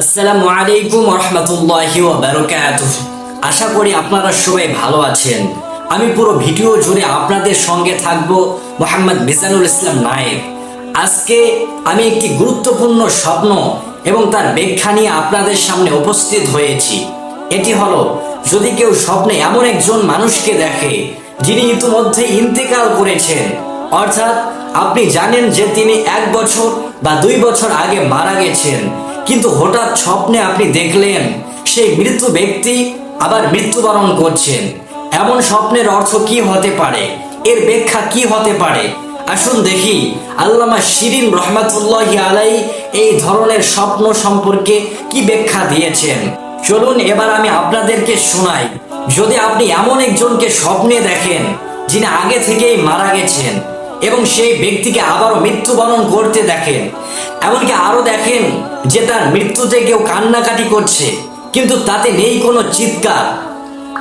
আসসালামু আলাইকুম রহমতুল্লাহি আশা করি আপনারা সবাই ভালো আছেন। আমি পুরো ভিডিও জুড়ে আপনাদের সঙ্গে থাকব মোহাম্মদ মিজানুল ইসলাম নায়েক। আজকে আমি একটি গুরুত্বপূর্ণ স্বপ্ন এবং তার ব্যাখ্যা নিয়ে আপনাদের সামনে উপস্থিত হয়েছি। এটি হলো, যদি কেউ স্বপ্নে এমন একজন মানুষকে দেখে, যিনি ইতিমধ্যে ইন্তেকাল করেছেন, অর্থাৎ আপনি জানেন যে তিনি এক বছর বা দুই বছর আগে মারা গেছেন কিন্তু হঠাৎ স্বপ্নে আপনি দেখলেন, সেই মৃত্যু ব্যক্তি আবার মৃত্যুবরণ করছেন। এমন স্বপ্নের অর্থ কি হতে পারে? এর ব্যাখ্যা কি হতে পারে? আসুন দেখি, আল্লামা শিরিন রহমাতুল্লাহ আলাই এই ধরনের স্বপ্ন সম্পর্কে কি ব্যাখ্যা দিয়েছেন। চলুন এবার আমি আপনাদেরকে শোনাই। যদি আপনি এমন একজনকে স্বপ্নে দেখেন, যিনি আগে থেকেই মারা গেছেন এবং সেই ব্যক্তিকে আবারও মৃত্যুবরণ করতে দেখেন। এমনকি আরও দেখেন যে তার মৃত্যুতে কেউ কান্নাকাটি করছে, কিন্তু তাতে নেই কোনো চিৎকার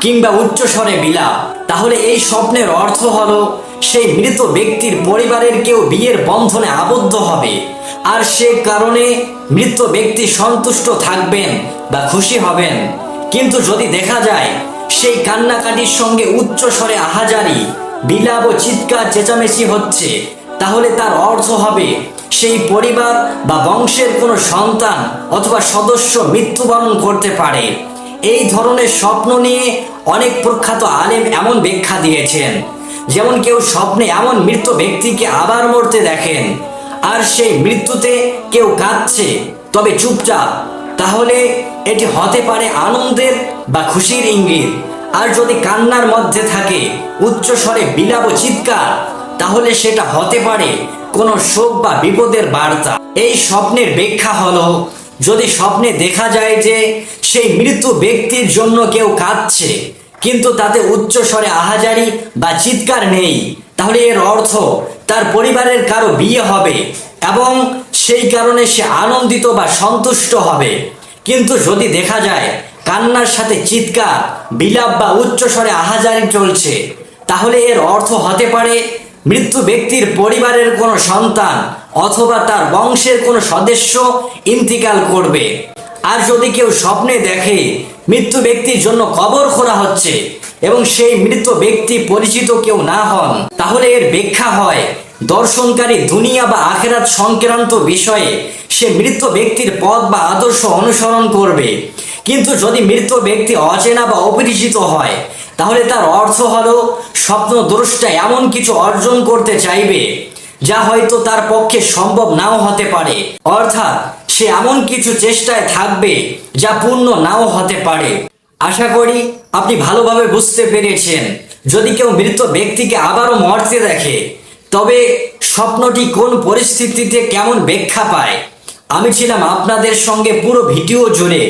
কিংবা উচ্চ স্বরে বিলাপ। তাহলে এই স্বপ্নের অর্থ হলো, সেই মৃত ব্যক্তির পরিবারের কেউ বিয়ের বন্ধনে আবদ্ধ হবে, আর সে কারণে মৃত ব্যক্তি সন্তুষ্ট থাকবেন বা খুশি হবেন। কিন্তু যদি দেখা যায়, সেই কান্নাকাটির সঙ্গে উচ্চ স্বরে আহাজারি বিলাপ ও চিৎকার চেঁচামেচি হচ্ছে, তাহলে তার অর্থ হবে, সেই পরিবার বা বংশের কোনো সন্তান অথবা সদস্য মৃত্যুবরণ করতে পারে। এই ধরনের স্বপ্ন নিয়ে অনেক প্রখ্যাত আলেম এমন ব্যাখ্যা দিয়েছেন, যেমন কেউ স্বপ্নে এমন মৃত ব্যক্তিকে আবার মরতে দেখেন, আর সেই মৃত্যুতে কেউ কাঁদছে, তবে চুপচাপ। তাহলে এটি হতে পারে আনন্দের বা খুশির ইঙ্গিত আর যদি কান্নার মধ্যে থাকে, উচ্চ স্বরে বিলাপ চিৎকার, তাহলে সেটা হতে পারে কোনো শোক বা বিপদের বার্তা। এই স্বপ্নের ব্যাখ্যা হলো, যদি স্বপ্নে দেখা যায় যে সেই মৃত ব্যক্তির জন্য কেউ কাঁদছে, কিন্তু তাতে উচ্চ স্বরে আহাজারি বা চিৎকার নেই, তাহলে এর অর্থ তার পরিবারের কারও বিয়ে হবে এবং সেই কারণে সে আনন্দিত বা সন্তুষ্ট হবে। কিন্তু যদি দেখা যায় কান্নার সাথে চিৎকার, বিলাপ বা উচ্চ স্বরে আহাজারি চলছে। তাহলে এর অর্থ হতে পারে, মৃত্যু ব্যক্তির পরিবারের কোনো সন্তান অথবা তার বংশের কোনো সদস্য ইন্তিকাল করবে। আর যদি কেউ স্বপ্নে দেখে মৃত্যু ব্যক্তির জন্য কবর খোঁড়া হচ্ছে এবং সেই মৃত ব্যক্তি পরিচিত কেউ না হন, তাহলে এর ব্যাখ্যা হয়, দর্শনকারী দুনিয়া বা আখেরাত সংক্রান্ত বিষয়ে সে মৃত ব্যক্তির পথ বা আদর্শ অনুসরণ করবে। কিন্তু যদি মৃত ব্যক্তি অচেনা বা অপরিচিত হয়, তাহলে তার অর্থ হলো স্বপ্ন দ্রষ্টা এমন কিছু অর্জন করতে চাইবে, যা হয়তো তার পক্ষে সম্ভব নাও হতে পারে। অর্থাৎ সে এমন কিছু চেষ্টায় থাকবে, যা পূর্ণ নাও হতে পারে। আশা করি আপনি ভালোভাবে বুঝতে পেরেছেন। যদি কেউ মৃত ব্যক্তিকে আবারও মরতে দেখে, তবে স্বপ্নটি কোন পরিস্থিতিতে কেমন ব্যাখ্যা পায়, আমি ছিলাম আপনাদের সঙ্গে পুরো ভিডিও জুড়ে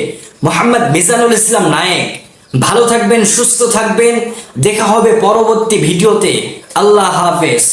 মোহাম্মদ মিজানুল ইসলাম নায়েক। ভালো থাকবেন সুস্থ থাকবেন। দেখা হবে পরবর্তী ভিডিওতে। আল্লাহ হাফেজ।